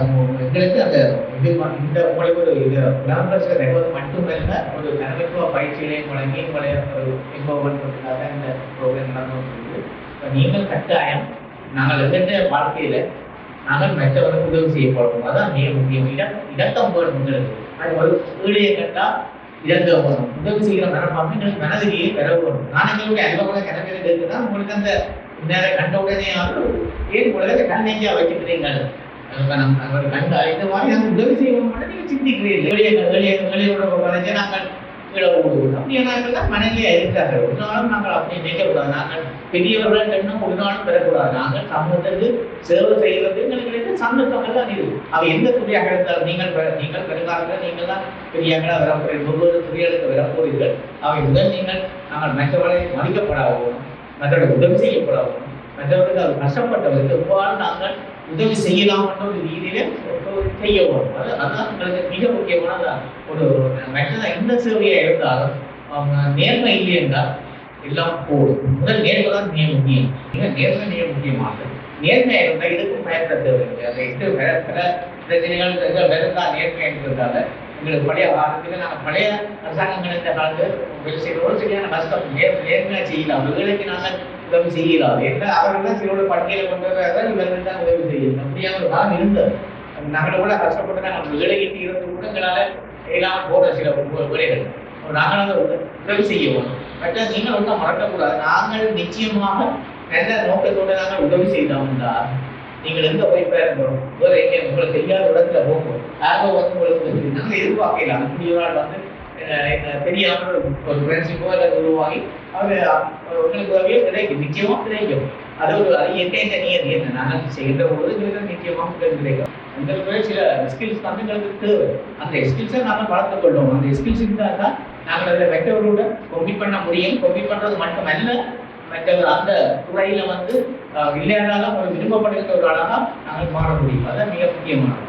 எங்களுக்கு அந்த இது இந்த மூலியமாக ஒரு இது. கிராமத்தில் ரெகுவது மட்டுமல்ல ஒரு தலைமைத்துவ பயிற்சியிலையும் வழங்கி உங்களை ஒரு எம்பவர்மெண்ட் பண்ணுறதுக்காக இந்த ப்ரோக்ராம் நடந்து இப்போ நீங்கள் கட்டாயம் நாங்கள் எந்த வாழ்க்கையில் நாங்கள் மற்றவர்களுக்கு உதவி செய்ய போகிறோம் அதான் மிக முக்கியம். இடம் இடத்தம் வேணுங்கிறது அது ஒரு வீடியை கட்டா இழந்து போகணும் உதவி செய்கிற மனப்பான்மை எங்களுக்கு மனதிலேயே பெற வேணும் நான் எங்களுடைய அறிவகுல கிணறு இருக்குன்னா உங்களுக்கு அந்த நேரம் கண்ட உடனே ஏன் உலகத்தை கண் நெஞ்சா வச்சுக்கிறீங்க அவர் இந்த மாதிரி நாங்கள் உதவி செய்வோம் மட்டும் நீங்கள் சிந்திக்கிறீர்கள் வெளியே வெளியே வெளியோட வரைஞ்சு நாங்கள் கீழே ஓடுவோம் அப்படின்னா மனநிலையா இருக்கார்கள் ஒரு நாளும் நாங்கள் அப்படி நினைக்கக்கூடாது நாங்கள் பெரியவர்கள் இன்னும் ஒரு நாளும் பெறக்கூடாது நாங்கள் சமூகத்துக்கு சேவை செய்வது எங்களுக்கு சந்தர்ப்பங்கள் தான் இது அவ எந்த துறையாக இருந்தாலும் நீங்கள் பெ- நீங்கள் பெருங்காலத்தில் நீங்கள் தான் பெரியார்களாக வரப்போறீர்கள் ஒவ்வொரு துறைகளுக்கு வரப்போறீர்கள் அவை முதல் நீங்கள் நாங்கள் மற்றவர்களை மதிக்கப்படாவோம் மற்றவர்கள் உதவி செய்யப்படாவோம் மற்றவர்கள் அது கஷ்டப்பட்டவருக்கு எவ்வாறு நாங்கள் உதவி செய்யலாம் ஒரு ரீதியில ஒரு செய்ய வரும் அதான் உங்களுக்கு மிக முக்கியமான ஒரு மற்ற எந்த சேவையா இருந்தாலும் அவங்க நேர்மை இல்லை என்றால் எல்லாம் போடும். முதல் நேர்மை தான் மிக முக்கியம். மிக நேர்மை மிக முக்கியமானது நேர்மையா இருந்தால் இதுக்கும் பயப்பட தேவையில்லை. அந்த எட்டு பிரச்சனைகள் வெறும் நேர்மை என்றதால எங்களுக்கு பழைய காலத்துல நாங்கள் பழைய அரசாங்கங்கள் இந்த காலத்தில் வேலை செய்கிறோம் சரியான கஷ்டம். நேர் நேர்மையா செய்யலாம். அவர்களுக்கு நாங்கள் உதவி செய்யலாம் என்ன அவர்கள் தான் சிலோட பட்டியலை கொண்டு வரதான் இவர்கள் தான் உதவி செய்யணும் அப்படியான ஒரு காலம் இருந்தது நாங்கள் கூட கஷ்டப்பட்டு நாங்கள் வேலைக்கு இருந்து கூட எங்களால் எல்லாம் போட சில வேலைகள் அப்ப நாங்கள் அதை உதவி செய்யணும் பட் நீங்கள் ஒன்றும் மறக்கக்கூடாது நாங்கள் நிச்சயமாக நல்ல நோக்கத்தோடு நாங்கள் உதவி செய்தோம்னா நீங்கள் எங்க போய் பேரணும் வேற உங்களுக்கு தெரியாத இடத்துல போகும் யாரோ வந்து உங்களுக்கு நாங்கள் எதிர்பார்க்கலாம் அப்படி ஒரு நாள் வந்து தெரியாமல் ஒரு ஃப்ரெண்ட்ஷிப்போ அல்லது உருவாகி அவர் உங்களுக்கு உதவியோ கிடைக்கும். நிச்சயமா கிடைக்கும். அது ஒரு அது எந்த நியதி என்ன? நாங்கள் செய்கிற பொழுது எங்களுக்கு நிச்சயமாக கிடைக்கும். எங்களுக்கு சில ஸ்கில்ஸ் வந்து எங்களுக்கு தேவை. அந்த ஸ்கில்ஸை நாங்கள் வளர்த்து கொள்வோம். அந்த ஸ்கில்ஸ் இருந்தால் தான் நாங்கள் அதில் மற்றவர்களோட கொம்பி பண்ண முடியும். கொம்பி பண்ணுறது மட்டுமல்ல மற்றவர் அந்த துறையில வந்து அஹ், இல்லையானாலும் ஒரு விரும்பப்படுகிற ஒரு ஆளாக நாங்கள் மாற முடியும். அதான் மிக முக்கியமானது.